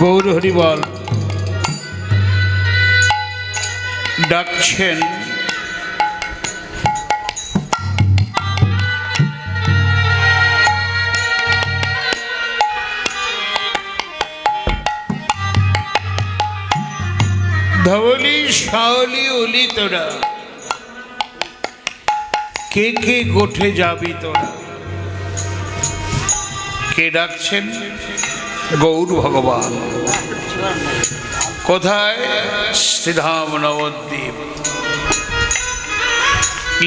গৌর হরিবল ডাকছেন। ধবলি শাওলি অলি তোরা। কে কে গোঠে যাবি তোরা? কে ডাকছেন? গৌর ভগবান। কোথায়? শ্রীধাম নবদ্বীপ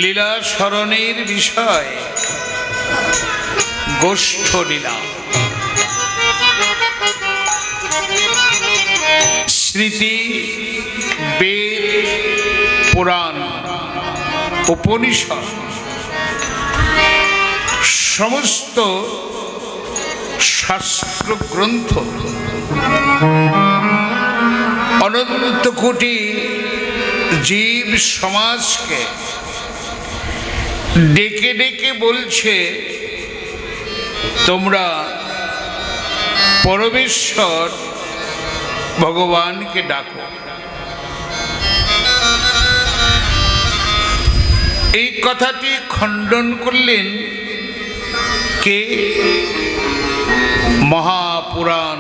লীলা স্মরণের বিষয়, গোষ্ঠ লীলা। স্মৃতি, বেদ, পুরাণ, উপনিষদ, সমস্ত শাস্ত্র গ্রন্থ অনন্ত কোটি জীব সমাজকে ডেকে ডেকে বলছে, তোমরা পরমেশ্বর ভগবানকে ডাকো। এই কথাটি খণ্ডন করলেন কে? মহাপুরাণ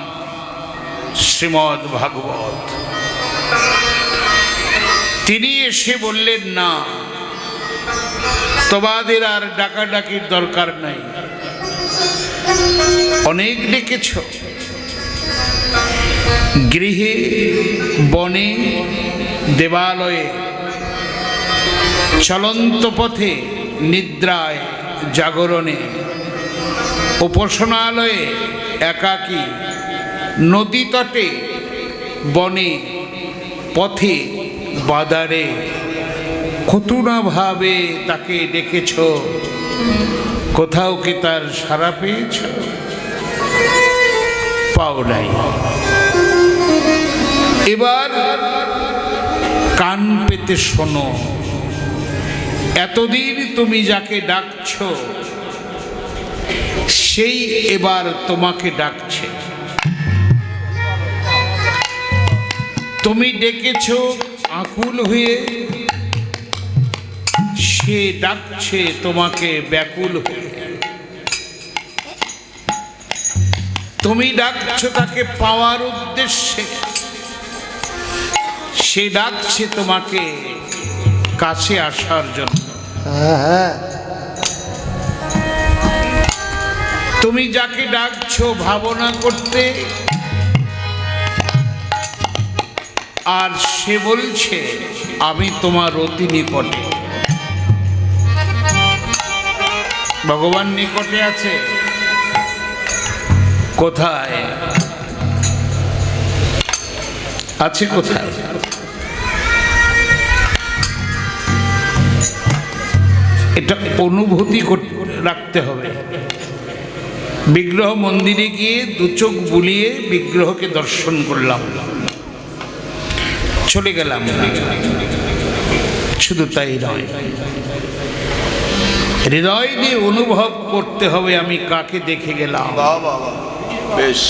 শ্রীমৎ ভাগবত। তিনি এসে বললেন, না, তোমাদের আর ডাকাডাকির দরকার নাই। অনেক ডেকেছ। গৃহে, বনে, দেবালয়ে, চলন্ত পথে, নিদ্রায়, জাগরণে উপাসনালয়ে একাকী নদী তটে বনে পথে বাদারে। কত ভাবে তাকে ডেকেছ। কোথাও কি তার সারা পেয়েছ? পাও নাই। এবার কান পেতে শোনো। এতদিন তুমি যাকে ডাকছো সেই এবার তোমাকে ডাকছে। তুমি ডেকেছ আকুল হয়ে। সে ডাকছে তোমাকে ব্যাকুল হয়ে। তুমি ডাকছো তাকে পাওয়ার উদ্দেশ্যে। সে ডাকছে তোমাকে কাছে আসার জন্য। হ্যাঁ হ্যাঁ। তুমি যাকে ডাকছো ভাবনা করতে, আর সে বলছে, আমি তোমার অতি নিকটে ভগবান নিকটে আছে। কোথায়? আছে কোথায়? এটা অনুভূতি রাখতে হবে। বিগ্রহ মন্দিরে গিয়ে দু চোখ বুলিয়ে বিগ্রহকে দর্শন করলাম। চলে গেলাম শুধু তাই নয় হৃদয় দিয়ে অনুভব করতে হবে আমি কাকে দেখে গেলাম। বেশ।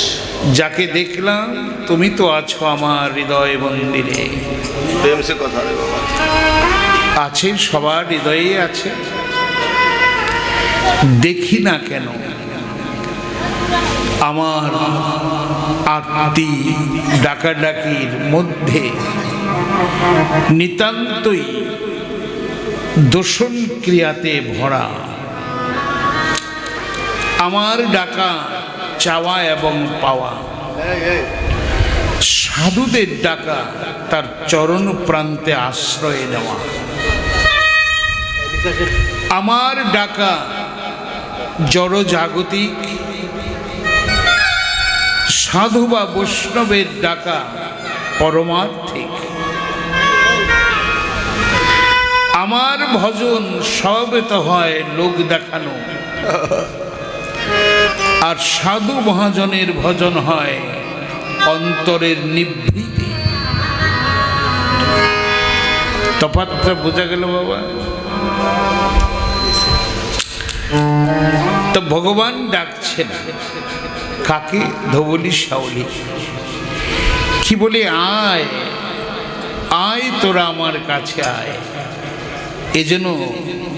যাকে দেখলাম তুমি তো আছো আমার হৃদয় মন্দিরে। আছে সবার হৃদয়ে আছে। দেখি না কেন আমার আত্মি ডাকাডাকির মধ্যে নিতান্তই দোষণ ক্রিয়াতে ভরা আমার ডাকা চাওয়া এবং পাওয়া। সাধুদের ডাকা তার চরণ প্রান্তে আশ্রয় নেওয়া আমার ডাকা জড়জাগতিক সাধু বা বৈষ্ণবের ডাকা পরমার্থিক আমার ভজন সবেত হয় লোক দেখানো। আর সাধু মহাজনের ভজন হয় অন্তরের নিভৃতি। তফাৎটা বোঝা গেল বাবা। তো ভগবান ডাকছেন। কাকে ধবলি শাওলি কি বলে, আয় আয় তোরা আমার কাছে আয়। এ যেন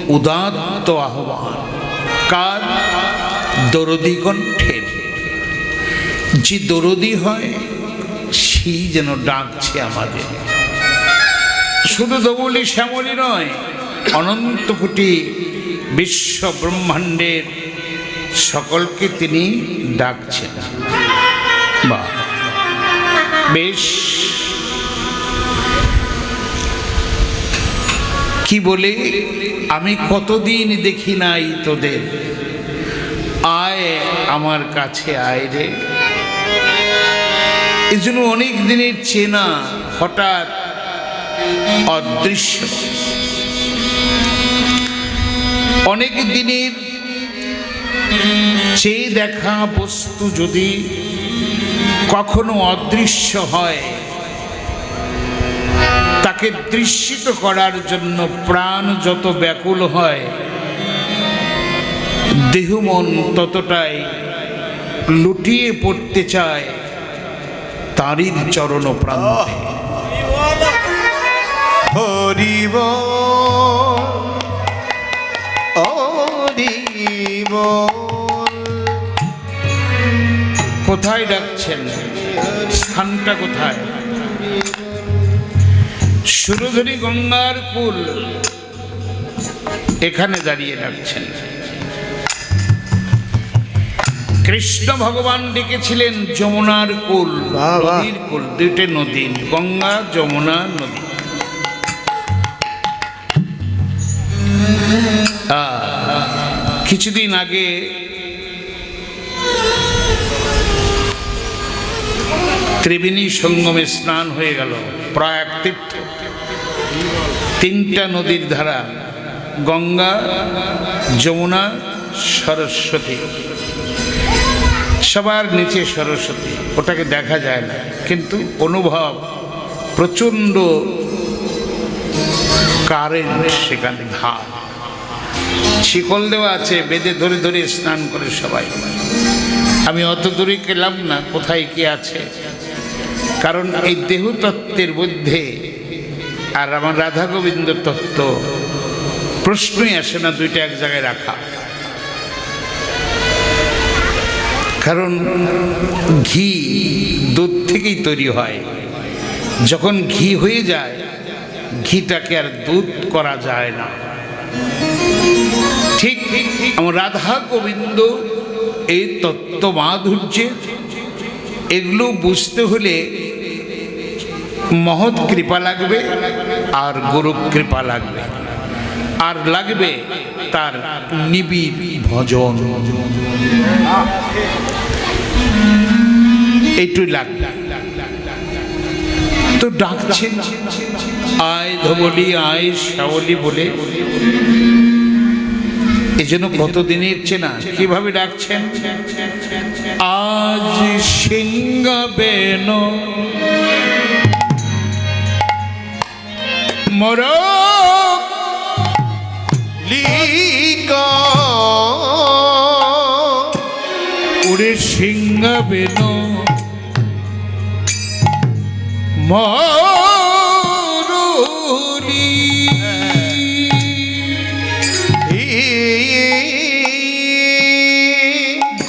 উদাত্ত আহ্বান। কার? দরদি কণ্ঠের যে দরদি হয় সেই যেন ডাকছে আমাদের। শুধু দবলি শ্যামলি নয়, অনন্ত কোটি বিশ্ব ব্রহ্মাণ্ডের সকলকে তিনি ডাকছেন। বা বেশ। কি বলে? আমি কতদিন দেখি নাই তোদের। আয় আমার কাছে, আয় রে। এই জন্য অনেক দিনের চেনা হঠাৎ অদৃশ্য। অনেক দিনের চেয়ে দেখা বস্তু যদি কখনো অদৃশ্য হয়, তাকে দৃশ্যিত করার জন্য প্রাণ যত ব্যাকুল হয় দেহ মন ততটাই লুটিয়ে পড়তে চায়, তারই চরণ প্রান্তে। হরিব হরিব কোথায় ডাকছেন? স্থানটা কোথায়? সুরধরি গঙ্গার কুল এখানে দাঁড়িয়ে ডাকছেন। কৃষ্ণ ভগবান ডেকেছিলেন যমুনার কুল। নদীর কুল দুইটে নদী গঙ্গা যমুনা নদী। কিছুদিন আগে ত্রিবেণী সঙ্গমে স্নান হয়ে গেল। প্রয়াগ তীর্থ। তিনটা নদীর ধারা, গঙ্গা, যমুনা, সরস্বতী। সবার নিচে সরস্বতী, ওটাকে দেখা যায় না। কিন্তু অনুভব, প্রচণ্ড কারেন্ট সেখানে ধার শিকল দেওয়া আছে বেদে ধরে ধরে স্নান করে সবাই। আমি অত দূরে গেলাম না, কোথায় কি আছে? কারণ এই দেহ তত্ত্বের মধ্যে আর আমার রাধা গোবিন্দ তত্ত্ব প্রশ্নই আসে না, দুইটা এক জায়গায় রাখা। কারণ ঘি দুধ থেকেই তৈরি হয়। যখন ঘি হয়ে যায়, ঘিটাকে আর দুধ করা যায় না। ঠিক আমার রাধা গোবিন্দ এই তত্ত্ব মাধুর্যে এগুলো বুঝতে হলে মহৎ কৃপা লাগবে আর গুরু কৃপা লাগবে। আর লাগবে তার নিবিড় ভজন। এইটুই লাগবে। তো ডাকছেন, আয় ধবলি আয় শ্যাবলি বলে। এই জন্য কতদিনের না কীভাবে ডাকছেন? আজ সিংহাবেন। মর লিকা। উড়ে সিংহাবেন মরুলি।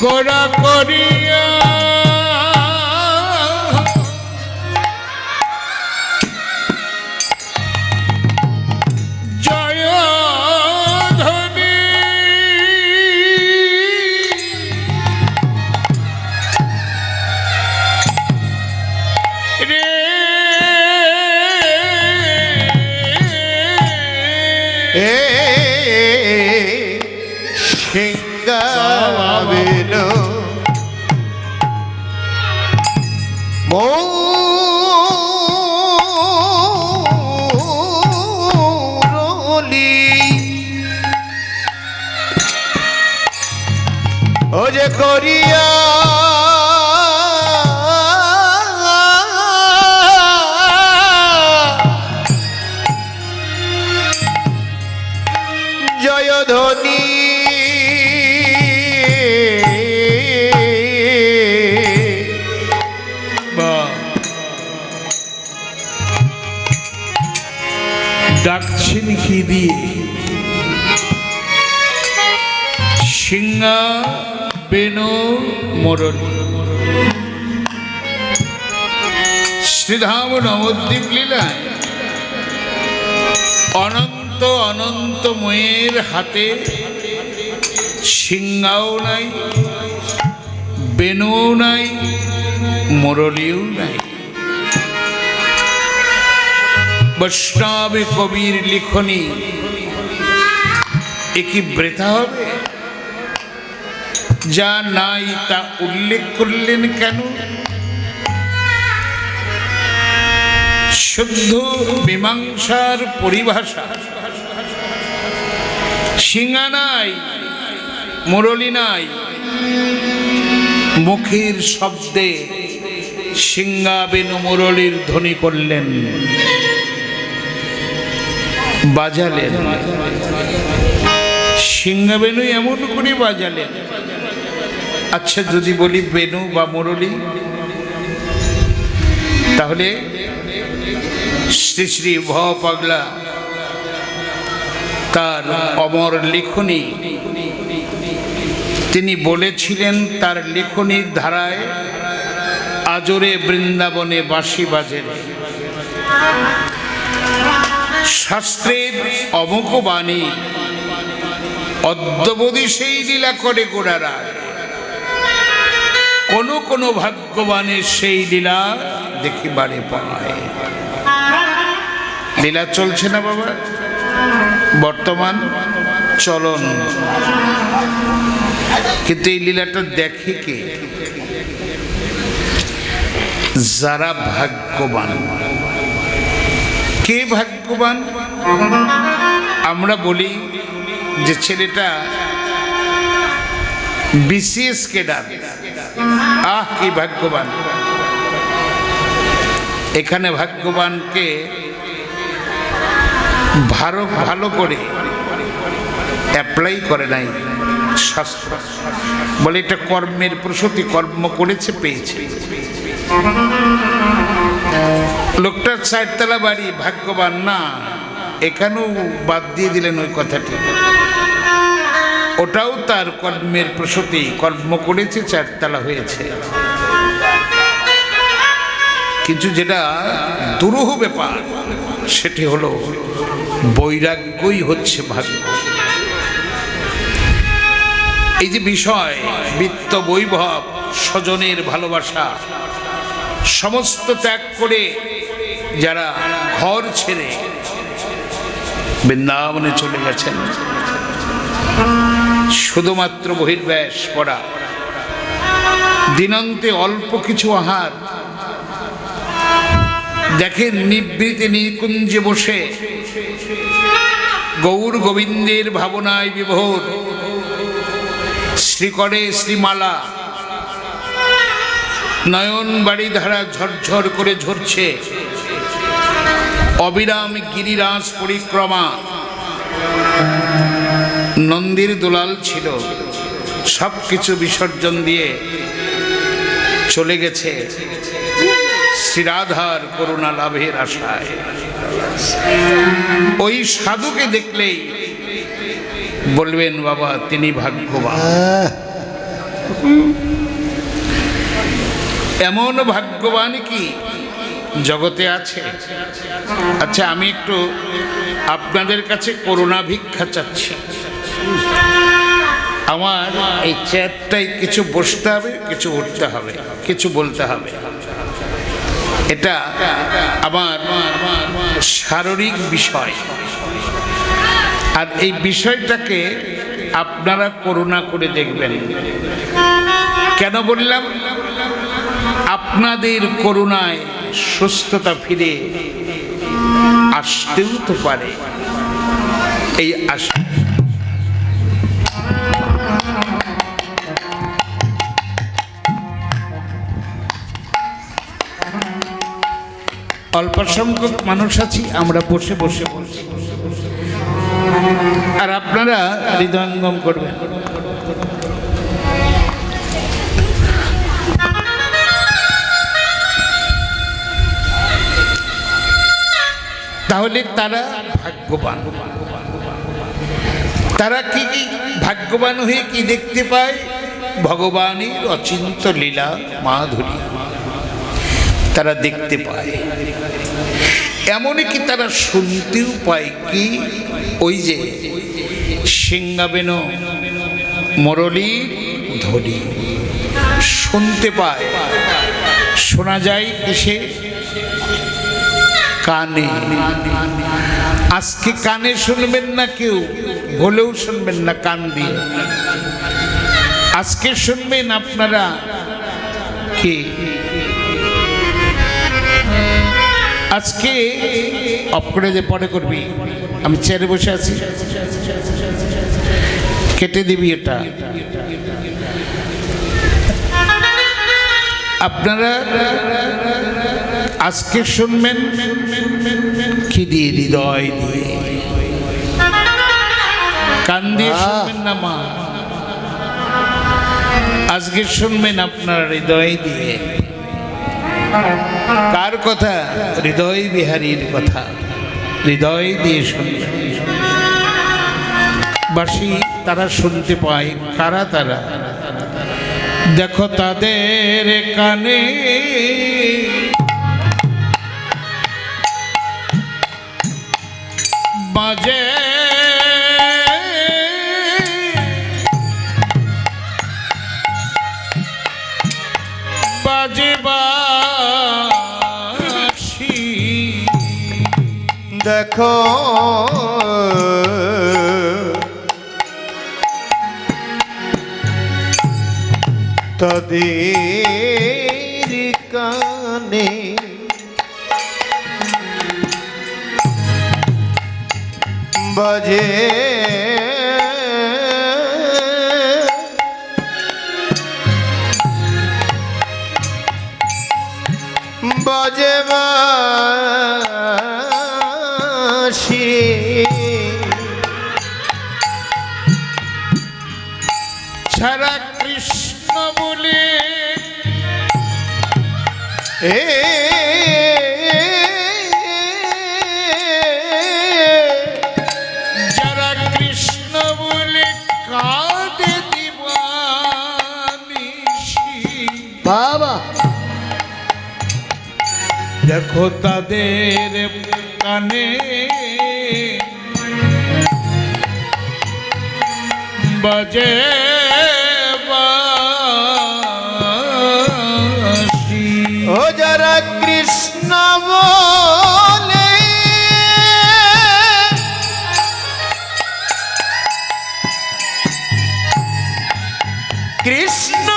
গোড়া করিয়া মোরলী শ্রীধাম নবদ্বীপ লীলায় অনন্ত অনন্তময়ের হাতে সিংহাও নাই বেনুও নাই, মুরলিও নাই। বৈষ্ণবে কবির লিখনি, এ কি বৃথা হবে? যা নাই তা উল্লেখ করলেন কেন? শুদ্ধ মীমাংসার পরিভাষা। সিংহা নাই, মুরলি নাই, মুখের শব্দে সিংহা বেনু মুরলির ধ্বনি করলেন। বাজালেন। সিংহা বেনু এমন করে বাজালেন। আচ্ছা যদি বলি বেনু বা মুরলি, তাহলে শ্রী শ্রী ভ পাগলা তার অমর লিখনি, তিনি বলেছিলেন তার লিখনির ধারায় আজরে বৃন্দাবনে বাঁশি বাজে শাস্ত্রের অমুক বাণী, অদ্যবধি সেই লীলা করে গোড়ারা কোন কোন ভাগ্যবানের সেই লীলা দেখিবারে পায়। লীলা চলছে না বাবা? বর্তমান চলন। কিন্তু এই লীলাটা দেখে কে? যারা ভাগ্যবান। কে ভাগ্যবান? আমরা বলি যে ছেলেটা বিসিএস কেডার। আহ, কি ভাগ্যবান। এখানে ভাগ্যবানকে ভালো ভালো করে অ্যাপ্লাই করে নাই, শাস্ত্র। বলে এটা কর্মের প্রসূতি, কর্ম করেছে, পেয়েছে। লোকটার চারতলা বাড়ি, ভাগ্যবান না। এখানেও বাদ দিয়ে দিলেন ওই কথাটি। ওটাও তার কর্মের প্রসূতি, কর্ম করেছে, চারতলা হয়েছে। কিন্তু যেটা দুরূহ ব্যাপার, সেটি হলো বৈরাগ্যই হচ্ছে ভাগ্য। এই যে বিষয়, বিত্ত বৈভব, স্বজনের ভালোবাসা, সমস্ত ত্যাগ করে যারা ঘর ছেড়ে বৃন্দাবনে চলে গেছেন। শুধুমাত্র বহির্ব্যাস পড়া। দিনান্তে অল্প কিছু আহার। দেখেন নিবৃতে নিকুঞ্জে বসে। গৌর গোবিন্দের ভাবনায় বিভোর। শ্রীকরে শ্রীমালা। নয়ন বাড়ি ধারা ঝরঝর করে ঝরছে। অবিরাম গিরিরাজ পরিক্রমা। নন্দীর দোলাল ছিল। সব কিছু বিসর্জন দিয়ে চলে গেছে। শ্রীরাধার করুণা লাভের আশায়। ওই সাধুকে দেখলেই বলবেন, বাবা, তিনি ভাগ্যবান। এমন ভাগ্যবান কি জগতে আছে? আচ্ছা আমি একটু আপনাদের কাছে করুণা ভিক্ষা চাচ্ছি। আমার এই চেয়ারটাই কিছু বসতে হবে, কিছু উঠতে হবে, কিছু বলতে হবে। এটা আমার শারীরিক বিষয়। আর এই বিষয়টাকে আপনারা করুণা করে দেখবেন। কেন বললাম? আপনাদের করুণায় সুস্থতা ফিরে আসতেও তো পারে। এই আশা অল্প সংখ্যক মানুষ আছি, আমরা বসে বসে বসে। আর আপনারা হৃদয়ঙ্গম করবেন। তাহলে তারা ভাগ্যবান। তারা কি কি ভাগ্যবান হয়ে কি দেখতে পায়? ভগবানের অচিন্ত লীলা, মাধুরী। তারা দেখতে পায়। এমনকি তারা শুনতেও পায় কি? ওই যে সিঙ্গাবেন মুরলী ধ্বনি শুনতে পায়। শোনা যায় কিসে? কানে। আজকে কানে শুনবেন না কেউ ভুলেও শুনবেন না কান দিয়ে। আজকে শুনবেন আপনারা কি? আজকে অফ করে যে পরে করবি। আমি চেয়ারে বসে আছি। কেটে দিবি এটা। আপনারা আজকে শুনবেন কি দিয়ে হৃদয় দিয়ে। কান দিয়ে শুনবেন না মা? আজকে শুনবেন আপনার হৃদয় দিয়ে। কার কথা? হৃদয় বিহারীর কথা। হৃদয় দিয়ে শুনবেন বাসি তারা শুনতে পায়, কারা তারা? দেখো তাদের কানে দেখো। তাদের কানে বাজে। বাজে বাঁশি যারা কৃষ্ণ বলে কাঁদে বাবা। দেখো তাদের কানে। বাজে কৃষ্ণ কৃষ্ণ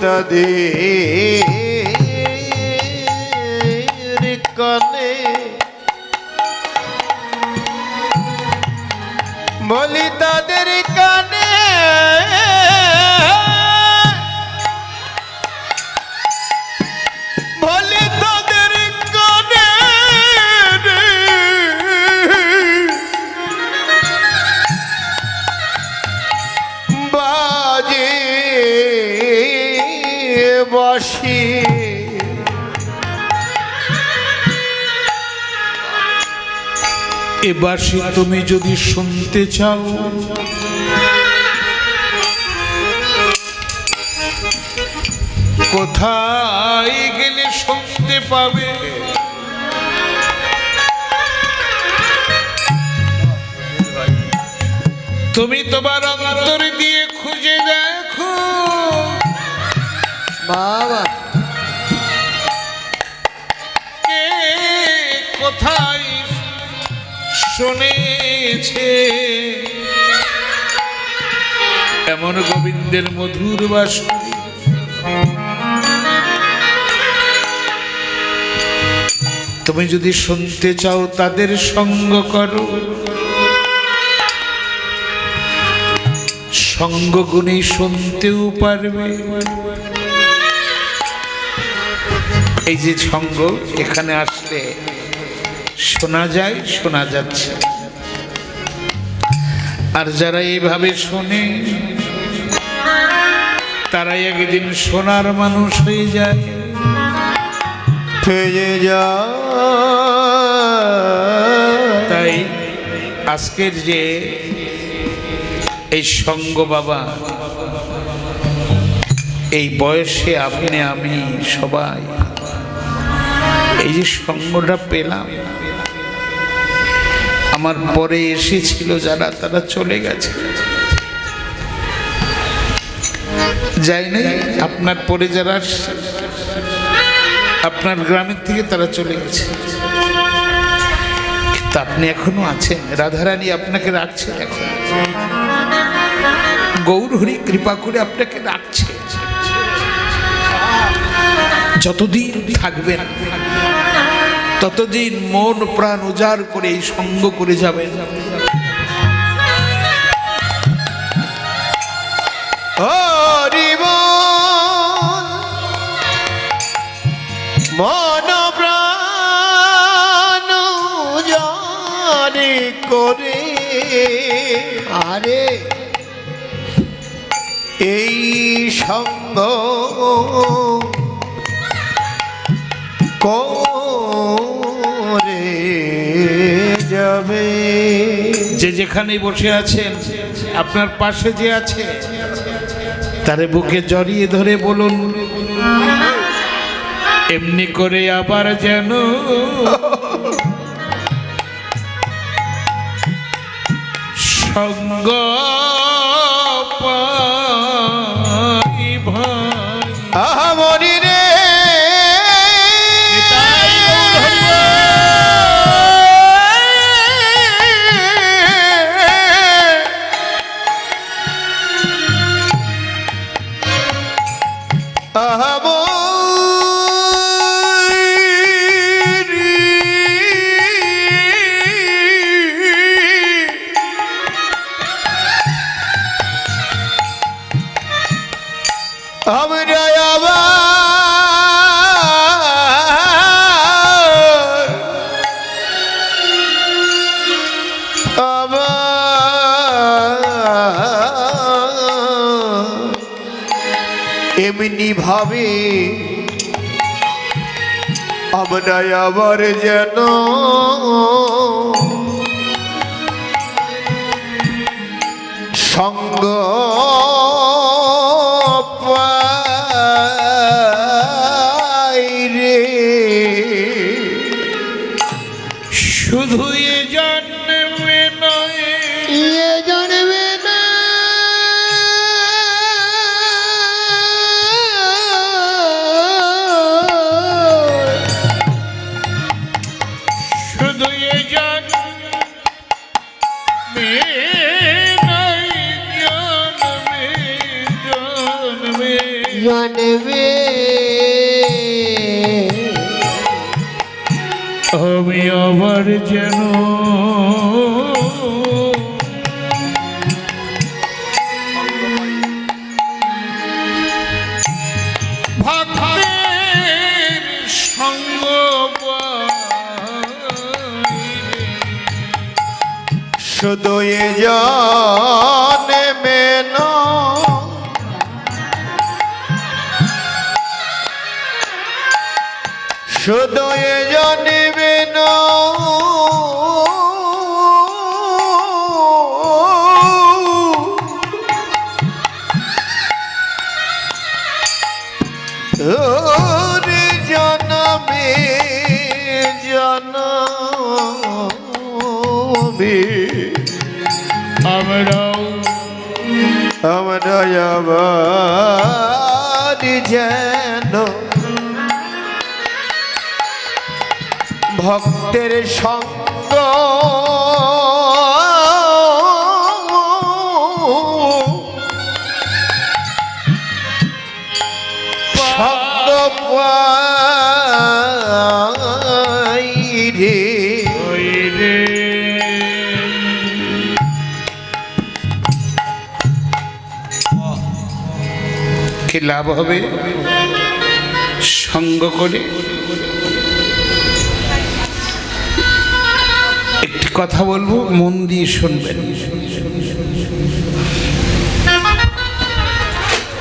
তাদের কানে। বলি তাদের কানে এবার সে তুমি যদি শুনতে চাও। কোথায় গেলে শুনতে পাবে? তুমি তোমার অন্তর দিয়ে খুঁজে দেখো। বাবা। কে কোথায় শুনেছে। এমন গোবিন্দের মধুর বাসনী তুমি যদি শুনতে চাও তাদের সঙ্গ করো। সঙ্গগুণে শুনতেও পারবে। এই যে সঙ্গ এখানে আসলে শোনা যায় শোনা যাচ্ছে। আর যারা এইভাবে শোনে তারাই একদিন সোনার মানুষ হয়ে যায়। ফেজে যা তাই আজকের যে এই সঙ্গ বাবা এই বয়সে আপনি আমি সবাই এই যে সঙ্গটা পেলাম আমার পরে এসেছিল যারা, তারা চলে গেছে। যাই নাই, আপনার পরে যারা আপনার গ্রামের থেকে তারা চলে গেছে। তা আপনি এখনও আছেন? রাধারানী আপনাকে রাখছে এখন। গৌর হরি কৃপা করে আপনাকে রাখছে। যতদিন থাকবেন ততদিন মন প্রাণ উজাড় করে এই সঙ্গ করে যাবে। মন প্রাণ জানি করে। আরে। এই সঙ্গ করে যে যেখানে বসে আছেন, আপনার পাশে যে আছে, তারে বুকে জড়িয়ে ধরে বলুন, এমনি করে আবার যেন সঙ্গ আমরা আবার আবার এমনি ভাবে আমরা আবার যেন সঙ্গ জন্মে আমি আবার যেন শুধু আমরা যেন ভক্তের সঙ্গ লাভ হবে। সঙ্গ করে। একটি কথা বলব মন দিয়ে শুনবেন।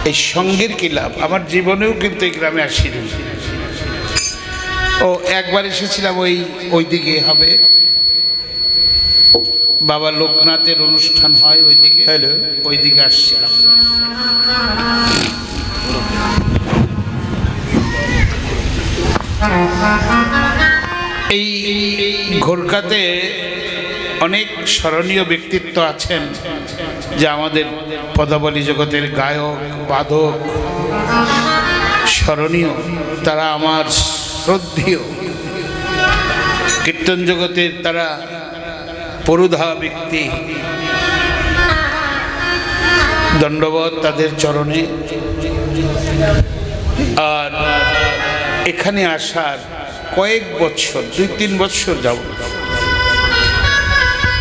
এই সঙ্গের কি লাভ? আমার জীবনেও কিন্তু এই গ্রামে আসিনি। ও একবার এসেছিলাম ওই ওই দিকে হবে। বাবা লোকনাথের অনুষ্ঠান হয় ওইদিকে। হ্যালো। ওইদিকে আসছিলাম। এই ঘোরকাতে অনেক স্মরণীয় ব্যক্তিত্ব আছেন যে আমাদের পদাবলী জগতের গায়ক, বাদক, স্মরণীয়। তারা আমার শ্রদ্ধেয়। কীর্তন জগতের তারা পরুধা ব্যক্তি। দণ্ডবত তাদের চরণে আর এখানে আসার কয়েক বছর, দুই তিন বছর যাব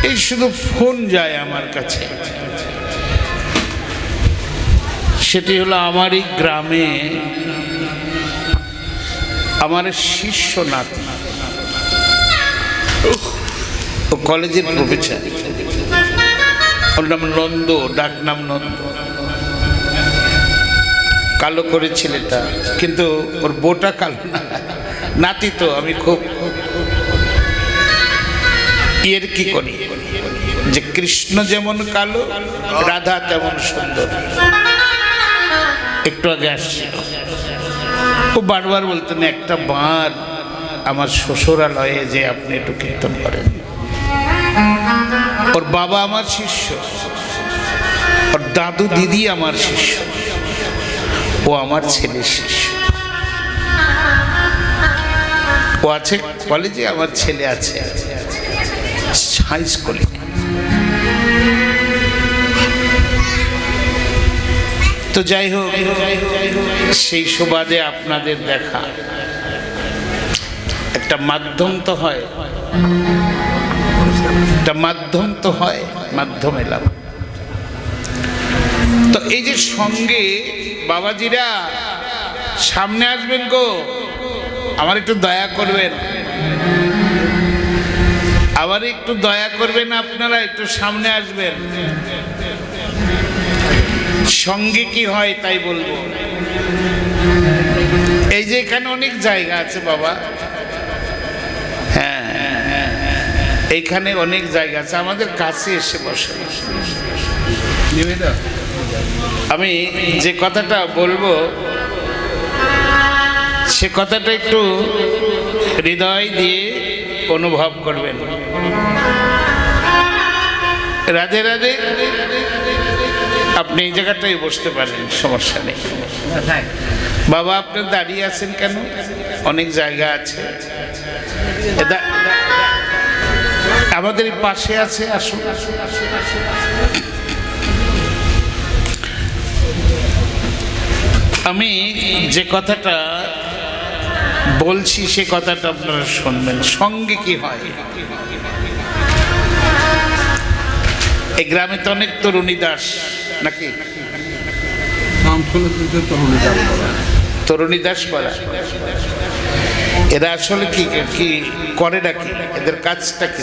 এই শুধু ফোন যায় আমার কাছে। সেটি হলো আমারই গ্রামে আমার শিষ্য নাতি। কলেজের প্রফেসর। ওর নাম নন্দ, ডাক নাম নন্দ। কালো করে ছেলেটা কিন্তু ওর বোটা কালো না। নাতি তো, আমি খুব ইয়ের কি করি? যে কৃষ্ণ যেমন কালো, রাধা তেমন সুন্দর। একটু আগে আসছিল। ও বারবার বলতেন, একটা বার আমার শ্বশুরালয়ে যে আপনি একটু কীর্তন করেন। ওর বাবা আমার শিষ্য। ওর দাদু দিদি আমার শিষ্য। ও আমার ছেলে শিষ্য ও আছে কলেজে আমার ছেলে আছে। হাই স্কুলে তো যাই হোক, সেই সুবাদে আপনাদের দেখা। একটা মাধ্যম তো হয়। একটা মাধ্যম তো হয় মাধ্যম এলাম তো এই যে সঙ্গে বাবাজিরা, সামনে আসবেন গো। আমার একটু দয়া করবেন। আবার একটু দয়া করবেন আপনারা, একটু সামনে আসবেন। সঙ্গে কি হয় তাই বলব। এই যে এখানে অনেক জায়গা আছে বাবা। হ্যাঁ এইখানে অনেক জায়গা আছে। আমাদের কাছে এসে বসে। আমি যে কথাটা বলব, সে কথাটা একটু হৃদয় দিয়ে অনুভব করবেন। রাধে রাধে, আপনি এই জায়গাটাই বসতে পারেন, সমস্যা নেই। বাবা, আপনি দাঁড়িয়ে আছেন কেন? অনেক জায়গা আছে। আমাদের পাশে আছে, আসুন। আমি যে কথাটা বলছি, সে কথাটা আপনারা শুনবেন। সঙ্গে কি হয়? এই গ্রামে তো অনেক তরুণী দাস, নাকি? তরুণী দাস পাড়া এরা আসলে কি কি করে নাকি? এদের কাজটা কি?